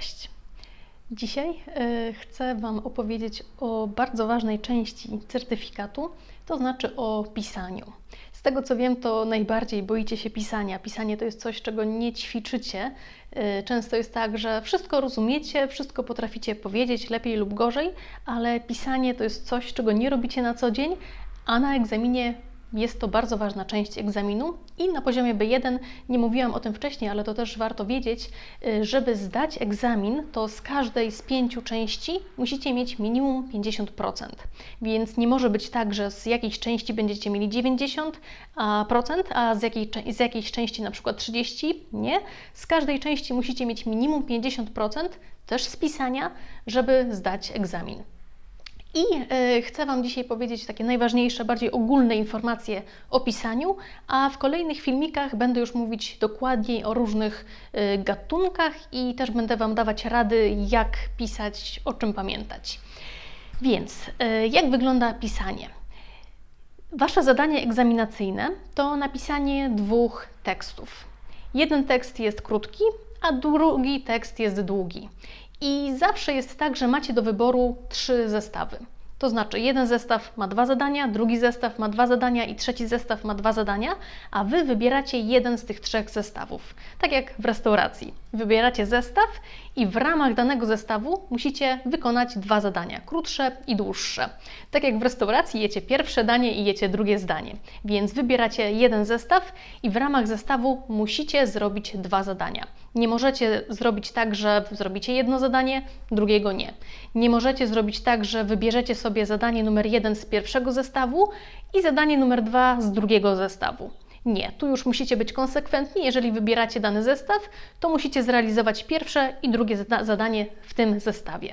Cześć. Dzisiaj y, chcę Wam opowiedzieć o bardzo ważnej części certyfikatu, to znaczy o pisaniu. Z tego co wiem, to najbardziej boicie się pisania. Pisanie to jest coś, czego nie ćwiczycie. Y, często jest tak, że wszystko rozumiecie, wszystko potraficie powiedzieć lepiej lub gorzej, ale pisanie to jest coś, czego nie robicie na co dzień, a na egzaminie jest to bardzo ważna część egzaminu i na poziomie B1, nie mówiłam o tym wcześniej, ale to też warto wiedzieć, y, żeby zdać egzamin, to z każdej z pięciu części musicie mieć minimum 50%. Więc nie może być tak, że z jakiejś części będziecie mieli 90%, a z, jakiej, z jakiejś części na przykład 30%. Nie. Z każdej części musicie mieć minimum 50% też z pisania, żeby zdać egzamin. I y, chcę Wam dzisiaj powiedzieć takie najważniejsze, bardziej ogólne informacje o pisaniu, a w kolejnych filmikach będę już mówić dokładniej o różnych y, gatunkach i też będę Wam dawać rady, jak pisać, o czym pamiętać. Więc y, jak wygląda pisanie? Wasze zadanie egzaminacyjne to napisanie dwóch tekstów. Jeden tekst jest krótki, a drugi tekst jest długi. I zawsze jest tak, że macie do wyboru trzy zestawy. To znaczy, jeden zestaw ma dwa zadania, drugi zestaw ma dwa zadania i trzeci zestaw ma dwa zadania, a Wy wybieracie jeden z tych trzech zestawów. Tak jak w restauracji. Wybieracie zestaw i w ramach danego zestawu musicie wykonać dwa zadania, krótsze i dłuższe. Tak jak w restauracji jecie pierwsze danie i jecie drugie zdanie. Więc wybieracie jeden zestaw i w ramach zestawu musicie zrobić dwa zadania. Nie możecie zrobić tak, że zrobicie jedno zadanie, drugiego nie. Nie możecie zrobić tak, że wybierzecie sobie zadanie numer jeden z pierwszego zestawu i zadanie numer dwa z drugiego zestawu. Nie, tu już musicie być konsekwentni. Jeżeli wybieracie dany zestaw, to musicie zrealizować pierwsze i drugie zadanie w tym zestawie.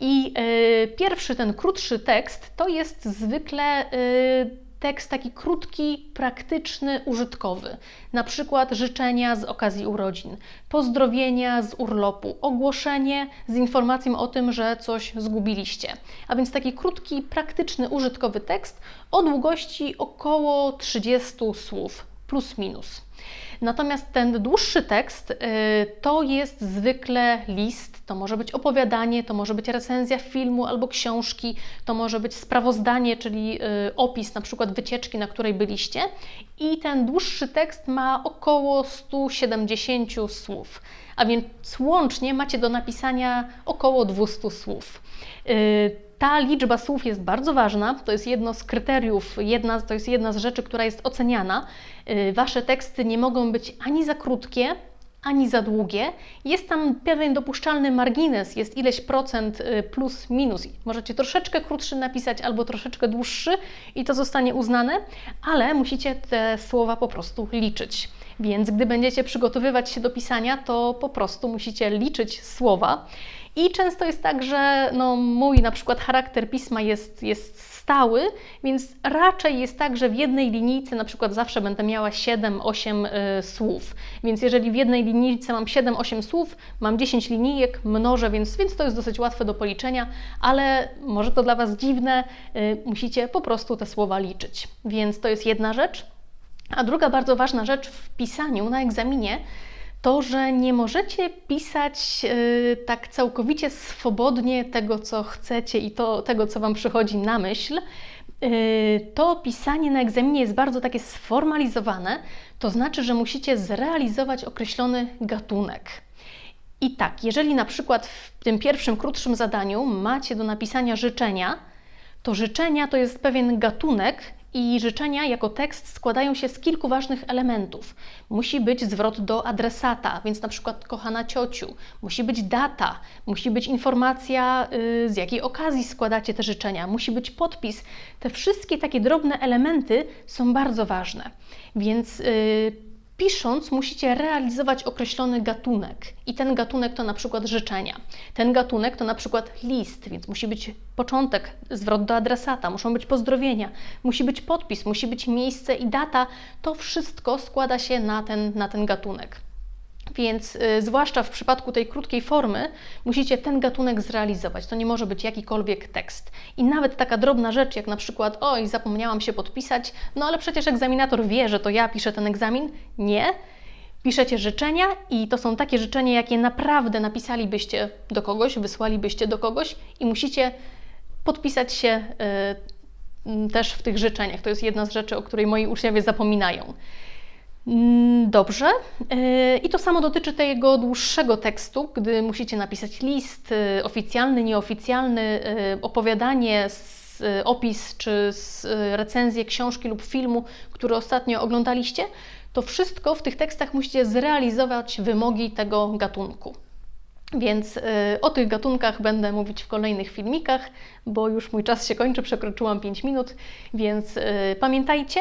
I yy, pierwszy, ten krótszy tekst, to jest zwykle yy, tekst taki krótki, praktyczny, użytkowy. Na przykład życzenia z okazji urodzin, pozdrowienia z urlopu, ogłoszenie z informacją o tym, że coś zgubiliście. A więc taki krótki, praktyczny, użytkowy tekst o długości około 30 słów, plus minus. Natomiast ten dłuższy tekst y, to jest zwykle list, to może być opowiadanie, to może być recenzja filmu albo książki, to może być sprawozdanie, czyli y, opis na przykład wycieczki, na której byliście. I ten dłuższy tekst ma około 170 słów, a więc łącznie macie do napisania około 200 słów. Ta liczba słów jest bardzo ważna, to jest jedno z kryteriów, jedna, to jest jedna z rzeczy, która jest oceniana. Y, wasze teksty nie mogą być ani za krótkie, ani za długie. Jest tam pewien dopuszczalny margines, jest ileś procent y, plus minus. Możecie troszeczkę krótszy napisać albo troszeczkę dłuższy i to zostanie uznane, ale musicie te słowa po prostu liczyć. Więc gdy będziecie przygotowywać się do pisania, to po prostu musicie liczyć słowa. I często jest tak, że no, mój na przykład charakter pisma jest, jest stały, więc raczej jest tak, że w jednej linijce na przykład zawsze będę miała 7-8 y, słów. Więc jeżeli w jednej linijce mam 7-8 słów, mam 10 linijek, mnożę, więc, więc to jest dosyć łatwe do policzenia, ale może to dla Was dziwne, y, musicie po prostu te słowa liczyć. Więc to jest jedna rzecz. A druga bardzo ważna rzecz w pisaniu na egzaminie to, że nie możecie pisać yy, tak całkowicie swobodnie tego, co chcecie i to, tego, co Wam przychodzi na myśl. Yy, to pisanie na egzaminie jest bardzo takie sformalizowane, to znaczy, że musicie zrealizować określony gatunek. I tak, jeżeli na przykład w tym pierwszym, krótszym zadaniu macie do napisania życzenia, to życzenia to jest pewien gatunek i życzenia jako tekst składają się z kilku ważnych elementów. Musi być zwrot do adresata, więc na przykład kochana ciociu, musi być data, musi być informacja, yy, z jakiej okazji składacie te życzenia, musi być podpis. Te wszystkie takie drobne elementy są bardzo ważne. Więc yy, pisząc musicie realizować określony gatunek i ten gatunek to na przykład życzenia. Ten gatunek to na przykład list, więc musi być początek, zwrot do adresata, muszą być pozdrowienia, musi być podpis, musi być miejsce i data. To wszystko składa się na ten, na ten gatunek. Więc y, zwłaszcza w przypadku tej krótkiej formy musicie ten gatunek zrealizować. To nie może być jakikolwiek tekst. I nawet taka drobna rzecz, jak na przykład, oj, zapomniałam się podpisać, no ale przecież egzaminator wie, że to ja piszę ten egzamin. Nie. piszecie życzenia i to są takie życzenia, jakie naprawdę napisalibyście do kogoś, wysłalibyście do kogoś i musicie podpisać się y, też w tych życzeniach. To jest jedna z rzeczy, o której moi uczniowie zapominają. Mm, Dobrze. Y, I to samo dotyczy tego dłuższego tekstu, gdy musicie napisać list y, oficjalny, nieoficjalny, y, opowiadanie, opis czy recenzję książki lub filmu, który ostatnio oglądaliście. To wszystko w tych tekstach musicie zrealizować wymogi tego gatunku. Więc o tych gatunkach będę mówić w kolejnych filmikach, bo już mój czas się kończy, przekroczyłam 5 minut, więc pamiętajcie,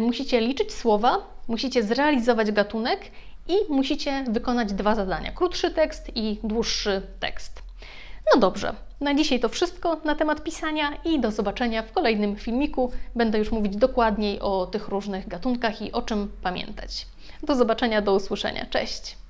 musicie liczyć słowa, musicie zrealizować gatunek i musicie wykonać dwa zadania: krótszy tekst i dłuższy tekst. No dobrze, na dzisiaj to wszystko na temat pisania i do zobaczenia w kolejnym filmiku. Będę już mówić dokładniej o tych różnych gatunkach i o czym pamiętać. Do zobaczenia, do usłyszenia. Cześć!